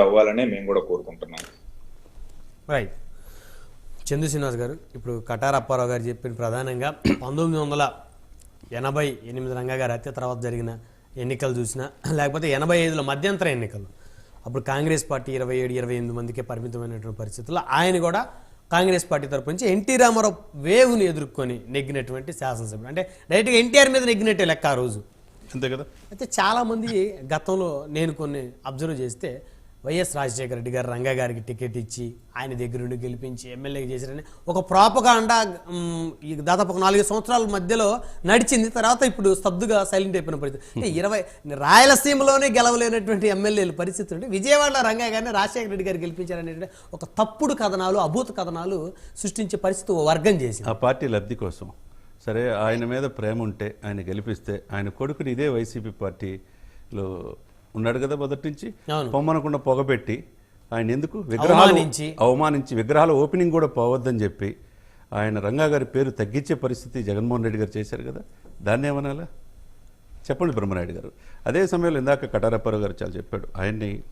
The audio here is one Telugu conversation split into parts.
అవ్వాలనే మేము కూడా కోరుకుంటున్నాం. రైట్ చందు శ్రీనివాస్ గారు ఇప్పుడు కటార్ అప్పారావు గారు చెప్పిన ప్రధానంగా పంతొమ్మిది వందల ఎనభై ఎనిమిది రంగా గారి హత్య తర్వాత జరిగిన ఎన్నికలు చూసినా లేకపోతే ఎనభై ఐదులో మధ్యంతర ఎన్నికలు. అప్పుడు కాంగ్రెస్ పార్టీ ఇరవై ఏడు ఇరవై ఎనిమిది మందికే పరిమితమైనటువంటి పరిస్థితుల్లో ఆయన కూడా కాంగ్రెస్ పార్టీ తరపు నుంచి ఎన్టీ రామారావు వేవ్ని ఎదుర్కొని నెగ్గినటువంటి శాసనసభ్యుడు. అంటే డైరెక్ట్గా ఎన్టీఆర్ మీద నెగ్గినట్టే లెక్క ఆ రోజు. అంతే కదా? అయితే చాలామంది గతంలో నేను కొన్ని అబ్జర్వ్ చేస్తే వైఎస్ రాజశేఖర రెడ్డి గారు రంగా గారికి టికెట్ ఇచ్చి ఆయన దగ్గర నుండి గెలిపించి ఎమ్మెల్యే చేశారని ఒక ప్రాపకాండ ఈ దాదాపు ఒక నాలుగు సంవత్సరాల మధ్యలో నడిచింది. తర్వాత ఇప్పుడు స్తబ్దుగా సైలెంట్ అయిపోయిన పరిస్థితి. ఇరవై రాయలసీమలోనే గెలవలేనటువంటి ఎమ్మెల్యేలు పరిస్థితి ఉంటే విజయవాడలో రంగా గారిని రాజశేఖర రెడ్డి గారు గెలిపించారనేటువంటి ఒక తప్పుడు కథనాలు అభూత కథనాలు సృష్టించే పరిస్థితి వర్గం చేసింది. ఆ పార్టీ లబ్ధి కోసం. సరే ఆయన మీద ప్రేమ ఉంటే ఆయన గెలిపిస్తే ఆయన కొడుకుని ఇదే వైసీపీ పార్టీలో ఉన్నాడు కదా మొదటి నుంచి. పొమ్మనకుండా పొగబెట్టి ఆయన ఎందుకు? విగ్రహాలు అవమానించి. అవమానించి విగ్రహాల ఓపెనింగ్ కూడా పోవద్దని చెప్పి ఆయన రంగా గారి పేరు తగ్గించే పరిస్థితి జగన్మోహన్ రెడ్డి గారు చేశారు కదా. దాన్ని ఏమనాలా? చెప్పండి బ్రహ్మనాయుడు గారు. అదే సమయంలో ఇందాక కటారప్పారావు గారు చాలా చెప్పాడు. ఆయన్ని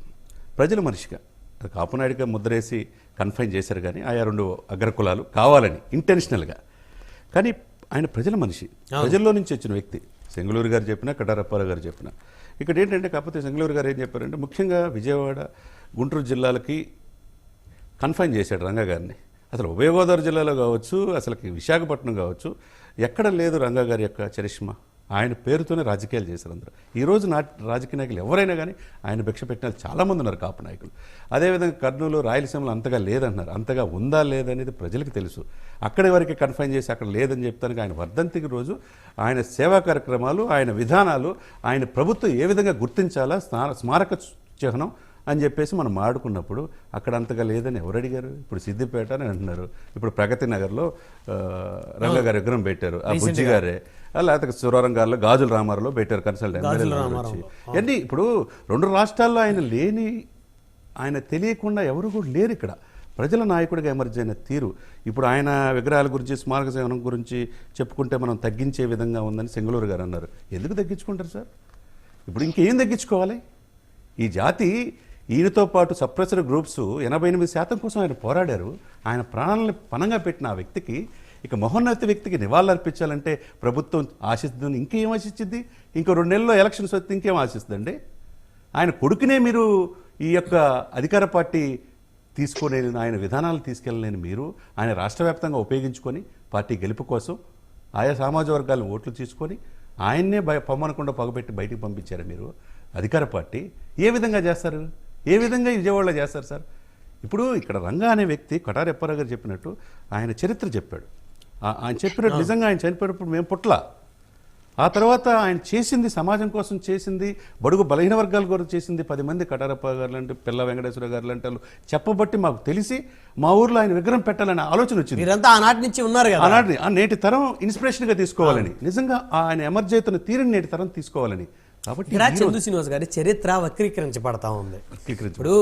ప్రజల మనిషిగా అది కాపునాయుడిగా ముద్రేసి కన్ఫైన్ చేశారు కానీ ఆయా రెండు అగ్రకులాలు కావాలని ఇంటెన్షనల్గా కానీ ఆయన ప్రజల మనిషి. ప్రజల్లో నుంచి వచ్చిన వ్యక్తి. సెంగులూరు గారు చెప్పినా కటారప్పారావు గారు చెప్పినా. ఇక్కడ ఏంటంటే కాకపోతే సెంగులూరు గారు ఏం చెప్పారంటే ముఖ్యంగా విజయవాడ గుంటూరు జిల్లాలకి కన్ఫైన్ చేశాడు రంగా గారిని. అసలు ఉభయ గోదావరి జిల్లాలో కావచ్చు అసలుకి విశాఖపట్నం కావచ్చు ఎక్కడ లేదు రంగా గారి యొక్క చరిష్మా. ఆయన పేరుతోనే రాజకీయాలు చేశారు అందరూ. ఈ రోజు నా రాజకీయ నాయకులు ఎవరైనా కానీ ఆయన భిక్ష పెట్టిన చాలామంది ఉన్నారు కాపు నాయకులు. అదేవిధంగా కర్నూలు రాయలసీమలో అంతగా లేదంటున్నారు. అంతగా ఉందా లేదనేది ప్రజలకు తెలుసు. అక్కడి వరకు కన్ఫైన్ చేసి అక్కడ లేదని చెప్తానికి ఆయన వర్ధంతికి రోజు ఆయన సేవా కార్యక్రమాలు ఆయన విధానాలు ఆయన ప్రభుత్వం ఏ విధంగా గుర్తించాలా స్నా- స్మారక చిహ్నం అని చెప్పేసి మనం మాడుకున్నప్పుడు అక్కడ అంతగా లేదని ఎవరు అడిగారు? ఇప్పుడు సిద్దిపేట అని అంటున్నారు. ఇప్పుడు ప్రగతి నగర్లో రంగ గారి విగ్రహం పెట్టారు. ఆ బుజ్జి గారే. లేకపోతే సురవరం గారిలో గాజుల రామారావులో పెట్టారు కన్సల్టెంట్ ఇవన్నీ ఇప్పుడు రెండు రాష్ట్రాల్లో ఆయన లేని ఆయన తెలియకుండా ఎవరు కూడా లేరు ఇక్కడ. ప్రజల నాయకుడిగా ఎమర్జ్ అయిన తీరు. ఇప్పుడు ఆయన విగ్రహాల గురించి స్మారక సేవనం గురించి చెప్పుకుంటే మనం తగ్గించే విధంగా ఉందని సెంగులూరు గారు అన్నారు. ఎందుకు తగ్గించుకుంటారు సార్? ఇప్పుడు ఇంకేం తగ్గించుకోవాలి? ఈ జాతి ఈయనతో పాటు సప్రెసర్ గ్రూప్స్ ఎనభై ఎనిమిది శాతం కోసం ఆయన పోరాడారు. ఆయన ప్రాణాలను పణంగా పెట్టిన ఆ వ్యక్తికి ఇక మహోన్నత వ్యక్తికి నివాళులర్పించాలంటే ప్రభుత్వం ఆశిస్తుంది ఇంకేం ఆశించింది? ఇంకో రెండు నెలల్లో ఎలక్షన్స్ వస్తే ఇంకేం ఆశిస్తుందండి? ఆయన కొడుకునే మీరు ఈ యొక్క అధికార పార్టీ తీసుకోలేని ఆయన విధానాలు తీసుకెళ్ళలేని మీరు ఆయన రాష్ట్ర వ్యాప్తంగా ఉపయోగించుకొని పార్టీ గెలుపు కోసం ఆయా సామాజిక వర్గాలను ఓట్లు తీసుకొని ఆయన్నే భయ పొమ్మనకుండా పగబెట్టి బయటికి పంపించారు మీరు? అధికార పార్టీ ఏ విధంగా చేస్తారు? ఏ విధంగా విజయవాడలో చేస్తారు సార్? ఇప్పుడు ఇక్కడ రంగా అనే వ్యక్తి కటార్ ఎప్పారావు గారు చెప్పినట్టు ఆయన చరిత్ర చెప్పాడు. ఆయన చెప్పినట్టు నిజంగా ఆయన చనిపోయినప్పుడు మేము పుట్ల. ఆ తర్వాత ఆయన చేసింది సమాజం కోసం చేసింది బడుగు బలహీన వర్గాల కోసం చేసింది పది మంది కటారప్ప గారు లాంటి పిల్ల వెంకటేశ్వర గారు లాంటి వాళ్ళు. చెప్పబట్టి మాకు తెలిసి మా ఊర్లో ఆయన విగ్రహం పెట్టాలనే ఆలోచన వచ్చింది. మీరంతా ఆనాటి నుంచి ఉన్నారు కదా. ఆనాటి ఆ నేటి తరం ఇన్స్పిరేషన్గా తీసుకోవాలని. నిజంగా ఆయన ఎమర్జైతున్న తీరుని నేటి తరం తీసుకోవాలని. కాబట్టి ఇక్కడ చందు శ్రీనివాస్ గారి చరిత్ర వక్రీకరించబడతా ఉంది. ఇప్పుడు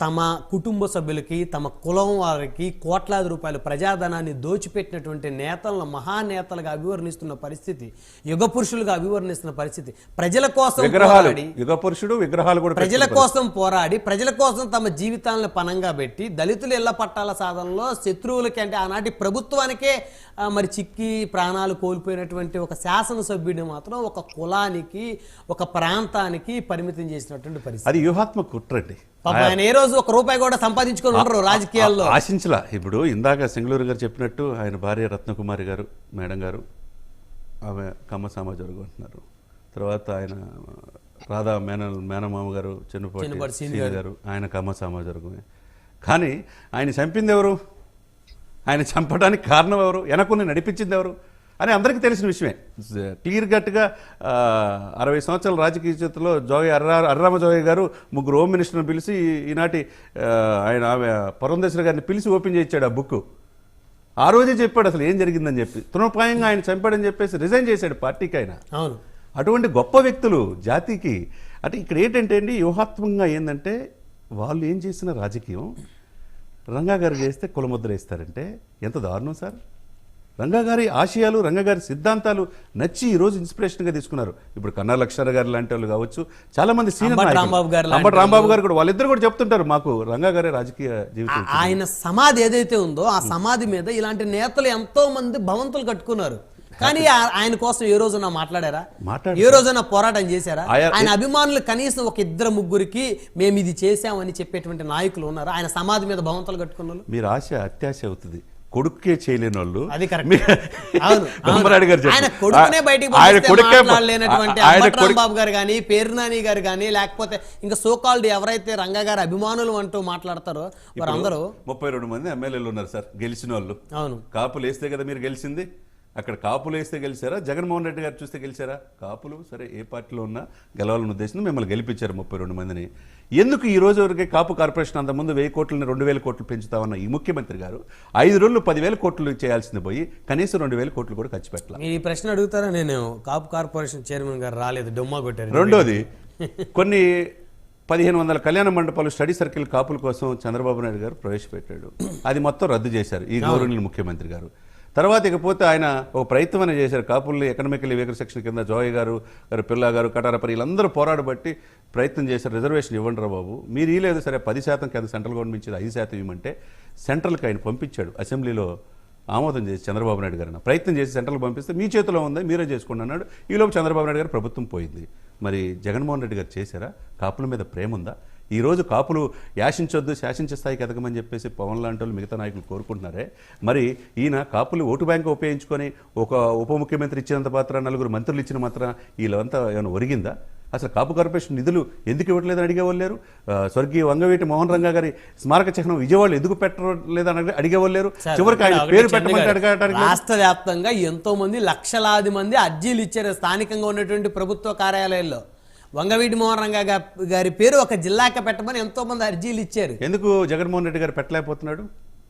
తమ కుటుంబ సభ్యులకి తమ కులం వారికి కోట్లాది రూపాయలు ప్రజాధనాన్ని దోచిపెట్టినటువంటి నేతలను మహానేతలుగా అభివర్ణిస్తున్న పరిస్థితి యుగ పురుషులుగా అభివర్ణిస్తున్న పరిస్థితి. ప్రజల కోసం పోరాడి యుగ పురుషుడు విగ్రహాలు కూడా ప్రజల. కోసం పోరాడి ప్రజల కోసం తమ జీవితాలను పనంగా పెట్టి దళితుల ఇళ్ళ పట్టాల సాధనలో శత్రువులకి అంటే ఆనాటి ప్రభుత్వానికే మరి చిక్కి ప్రాణాలు కోల్పోయినటువంటి ఒక శాసనసభ్యుడిని మాత్రం ఒక కులానికి ఒక ప్రాంతానికి పరిమితం చేసినటువంటి పరిస్థితి. అది వ్యూహాత్మక కుట్రండి ఆయన ఏ రోజు ఒక రూపాయి కూడా సంపాదించుకొని ఉండరు రాజకీయాల్లో. ఆశించలా. ఇప్పుడు ఇందాక సింగళూరు గారు చెప్పినట్టు ఆయన భార్య రత్నకుమారి గారు మేడం గారు ఆమె కమ్మ సమాజ వర్గం అంటున్నారు. తర్వాత ఆయన రాధా మేన మేనమామ గారు చిన్నపాటి చిన్నపాటి సీన్ సీన్ గారు. ఆయన కమ్మ సమాజ వర్గమే కానీ ఆయన చంపింది ఎవరు? ఆయన చంపడానికి కారణం ఎవరు? వెనకుని నడిపించింది ఎవరు? అని అందరికీ తెలిసిన విషయమే. క్లియర్ కట్గా అరవై సంవత్సరాల రాజకీయ చేతిలో జోగి అర్రా అర్రామ జోగి గారు ముగ్గురు హోమ్ మినిస్టర్ని పిలిచి ఈనాటి ఆయన ఆమె పరంధేశ్వర గారిని పిలిచి ఓపెన్ చేయించాడు ఆ బుక్ ఆ రోజే చెప్పాడు అసలు ఏం జరిగిందని చెప్పి. తృణప్రాయంగా ఆయన చంపాడని చెప్పేసి రిజైన్ చేశాడు పార్టీకి ఆయన. అవును. అటువంటి గొప్ప వ్యక్తులు జాతికి అంటే ఇక్కడ ఏంటంటే అండి వ్యూహాత్మకంగా ఏంటంటే వాళ్ళు ఏం చేసిన రాజకీయం. రంగా గారు చేస్తే కులముద్ర వేస్తారంటే ఎంత దారుణం సార్. రంగా గారి ఆశయాలు రంగా గారి సిద్ధాంతాలు నచ్చి ఈ రోజు ఇన్స్పిరేషన్గా తీసుకున్నారు. ఇప్పుడు కన్నా లక్ష్మణ గారు లాంటి వాళ్ళు కావచ్చు చాలా మంది సీనియర్ అంబటి. రాంబాబు గారు కూడా వాళ్ళిద్దరు కూడా చెప్తుంటారు మాకు రంగా గారి రాజకీయ జీవితం ఆయన సమాధి ఏదైతే ఉందో ఆ సమాధి మీద ఇలాంటి నేతలు ఎంతో మంది భవంతులు కట్టుకున్నారు. కానీ ఆయన కోసం ఏ రోజున మాట్లాడారా? మాట్లాడారు. ఏ రోజున పోరాటం చేశారా? ఆయా- ఆయన అభిమానులు కనీసం ఒక ఇద్దరు ముగ్గురికి మేము ఇది చేశామని చెప్పేటువంటి నాయకులు ఉన్నారు. ఆయన సమాధి మీద భవంతులు కట్టుకున్న వాళ్ళు. మీరు ఆశ అత్యాశ అవుతుంది. కొడుకే చేయలేని వాళ్ళు బ్రహ్మరాయుడు గారు ఆయన కొడుకే గారు కానీ పేరునాని గారు కానీ లేకపోతే ఇంకా సోకాల్డ్ ఎవరైతే రంగా గారి అభిమానులు అంటూ మాట్లాడతారో వారందరూ ముప్పై రెండు మంది ఎమ్మెల్యేలు ఉన్నారు సార్ గెలిచిన వాళ్ళు అవును. కాపులు వేస్తే కదా మీరు గెలిచింది? అక్కడ కాపులు వేస్తే గెలిచారా? జగన్మోహన్ రెడ్డి గారు చూస్తే గెలిచారా? కాపులు? సరే ఏ పార్టీలో ఉన్నా గెలవాలని ఉద్దేశం మిమ్మల్ని గెలిపించారు ముప్పై రెండు మందిని. ఎందుకు ఈ రోజు వరకే కాపు కార్పొరేషన్ అంతకుముందు వెయ్యి కోట్లని రెండు వేల కోట్లు పెంచుతామన్న ఈ ముఖ్యమంత్రి గారు ఐదు రోజులు పదివేల కోట్లు చేయాల్సింది పోయి కనీసం రెండు వేల కోట్లు కూడా ఖర్చు పెట్టాలి? ఈ ప్రశ్న అడుగుతారా? నేను కాపు కార్పొరేషన్ చైర్మన్ గారు రాలేదు డొమ్మా కొట్టారు. రెండోది కొన్ని పదిహేను వందల కళ్యాణ మండపాలు స్టడీ సర్కిల్ కాపుల కోసం చంద్రబాబు నాయుడు గారు ప్రవేశపెట్టాడు. అది మొత్తం రద్దు చేశారు ఈ గౌరవనీయులు ముఖ్యమంత్రి గారు. తర్వాత ఇకపోతే ఆయన ఒక ప్రయత్నం అనేది చేశారు. కాపుల్ని ఎకనామికల్ వేకర్ సెక్షన్ కింద జోయ్ గారు గారు పిల్ల గారు కటారపరి వీళ్ళందరూ పోరాడబట్టి ప్రయత్నం చేశారు. రిజర్వేషన్ ఇవ్వండి రా బాబు. మీరు ఇలేదు లేదు సరే పది శాతం కింద సెంట్రల్ గవర్నమెంట్ ఇచ్చేది ఐదు శాతం ఇవ్వమంటే సెంట్రల్కి ఆయన పంపించాడు. అసెంబ్లీలో ఆమోదం చేసి చంద్రబాబు నాయుడు గారిని. ప్రయత్నం చేసి సెంట్రల్ పంపిస్తే మీ చేతిలో ఉంది మీరే చేసుకోండి అన్నాడు. ఈలోపు చంద్రబాబు నాయుడు గారు ప్రభుత్వం పోయింది. మరి జగన్మోహన్ రెడ్డి గారు చేశారా? కాపుల మీద ప్రేమ ఉందా? ఈ రోజు కాపులు యాశించొద్దు శాసించే స్థాయికి ఎదగమని చెప్పేసి పవన్ లాంటి వాళ్ళు మిగతా నాయకులు కోరుకుంటున్నారే. మరి ఈయన కాపులు ఓటు బ్యాంక్ ఉపయోగించుకొని ఒక ఉప ముఖ్యమంత్రి ఇచ్చినంత మాత్రం నలుగురు మంత్రులు ఇచ్చిన మాత్రం వీళ్ళంతా ఏమైనా ఒరిగిందా? అసలు కాపు కార్పొరేషన్ నిధులు ఎందుకు ఇవ్వట్లేదని అడిగేవాళ్ళు లేరు? ఆ, స్వర్గీయ వంగవీటి మోహన్ రంగా గారి స్మారక చిహ్నం విజయవాడలో ఎందుకు పెట్టలేదని అడిగే- అడిగేవాళ్ళు లేరు? చివరికి ఆయన పేరు. రాష్ట్ర వ్యాప్తంగా ఎంతో మంది లక్షలాది మంది అర్జీలు ఇచ్చారు. స్థానికంగా ఉన్నటువంటి ప్రభుత్వ కార్యాలయాల్లో. వంగవీటి మోహన్ రంగ గారి పేరు ఒక జిల్లాకి పెట్టమని ఎంతో మంది అర్జీలు ఇచ్చారు. ఎందుకు జగన్మోహన్ రెడ్డి గారు పెట్టలేకపోతున్నాడు?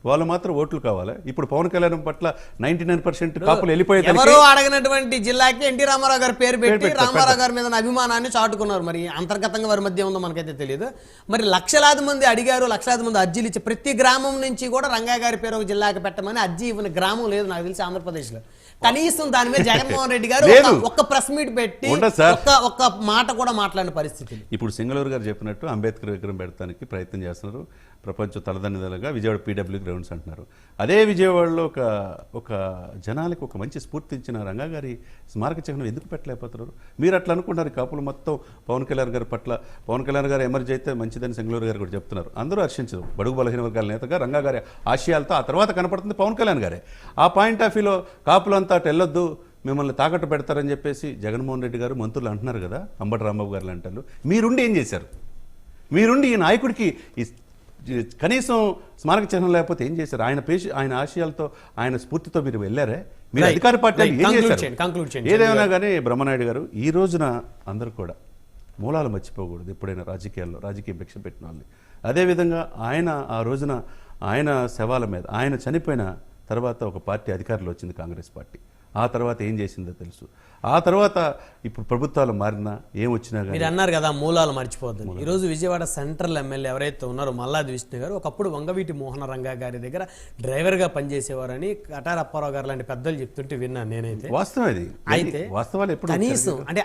వాళ్ళు మాత్రం ఓట్లు కావాలి? ఇప్పుడు పవన్ కళ్యాణ్ పట్ల నైన్టీ నైన్ పర్సెంట్ కాపులు వెళ్ళిపోయేదానికి ఎవరో అడగనటువంటి జిల్లాకి ఎన్టీ రామారావు గారి పేరు పెట్టి రామారావు గారి మీద అభిమానాన్ని చాటుకున్నారు. మరి అంతర్గతంగా వారి మధ్య ఉందో మనకైతే తెలియదు. మరి లక్షలాది మంది అడిగారు లక్షలాది మంది అర్జీలు ఇచ్చి ప్రతి గ్రామం నుంచి కూడా రంగా గారి పేరు ఒక జిల్లాకి పెట్టమని అర్జీ ఇవ్వని గ్రామం లేదు నాకు తెలిసి ఆంధ్రప్రదేశ్లో కనీసం దాని మీద జగన్మోహన్ రెడ్డి గారు ఒక్క ప్రెస్ మీట్ పెట్టి. ఒక్క ఒక్క మాట కూడా మాట్లాడిన పరిస్థితి ఇప్పుడు సింగళూరు గారు చెప్పినట్టు అంబేద్కర్ విగ్రహం పెడతానికి ప్రయత్నం చేస్తున్నారు. ప్రపంచ తలదన్నిదలుగా విజయవాడ పీడబ్ల్యూ గ్రౌండ్స్ అంటున్నారు. అదే విజయవాడలో ఒక ఒక జనాలకు ఒక మంచి స్ఫూర్తి ఇచ్చిన గారి స్మారక చిహ్నం ఎందుకు పెట్టలేకపోతున్నారు? మీరు అట్లా అనుకుంటారు కాపులు మొత్తం పవన్ కళ్యాణ్ గారి పట్ల పవన్ కళ్యాణ్ గారు ఎమర్జీ అయితే మంచిదని సెంగళూరు గారు కూడా చెప్తున్నారు. అందరూ హర్షించరు. బడుగు బలహీన వర్గాల నేతగా రంగాగారి ఆశయాలతో ఆ తర్వాత కనపడుతుంది పవన్ కళ్యాణ్ గారే. ఆ పాయింట్ ఆఫ్ వ్యూలో కాపులంతా అటు వెళ్ళొద్దు మిమ్మల్ని తాకట్టు పెడతారని చెప్పేసి జగన్మోహన్ రెడ్డి గారు మంత్రులు అంటున్నారు కదా అంబటి రాంబాబు గారు అంటారు మీరుండి ఏం చేశారు? మీరుండి ఈ నాయకుడికి కనీసం స్మారక చిహ్నం లేకపోతే ఏం చేశారు ఆయన పేష ఆయన ఆశయాలతో ఆయన స్ఫూర్తితో మీరు వెళ్ళారే మీరు. అధికార పార్టీ. ఏం చేశారు. ఏదేమైనా కానీ బ్రహ్మనాయుడు గారు ఈ రోజున అందరూ కూడా మూలాలు మర్చిపోకూడదు ఎప్పుడైనా రాజకీయాల్లో రాజకీయ భిక్ష పెట్టిన వాళ్ళని అదేవిధంగా ఆయన ఆ రోజున ఆయన శవాల మీద ఆయన చనిపోయిన తర్వాత ఒక పార్టీ అధికారంలో వచ్చింది కాంగ్రెస్ పార్టీ ఆ తర్వాత ఏం చేసిందో తెలుసు. ఆ తర్వాత ఇప్పుడు ప్రభుత్వాలు మారినా ఏం వచ్చినా మీరు అన్నారు కదా మూలాలు మర్చిపోద్దని ఈ రోజు విజయవాడ సెంట్రల్ ఎమ్మెల్యే ఎవరైతే ఉన్నారో మల్లాది విష్ణు గారు ఒకప్పుడు వంగవీటి మోహన రంగా గారి దగ్గర డ్రైవర్గా పనిచేసేవారని కటార్ అప్పారావు గారు లాంటి పెద్దలు చెప్తుంటే విన్నాను నేనైతే. వాస్తవం అయితే వాస్తవాలు ఎప్పుడు కనీసం అంటే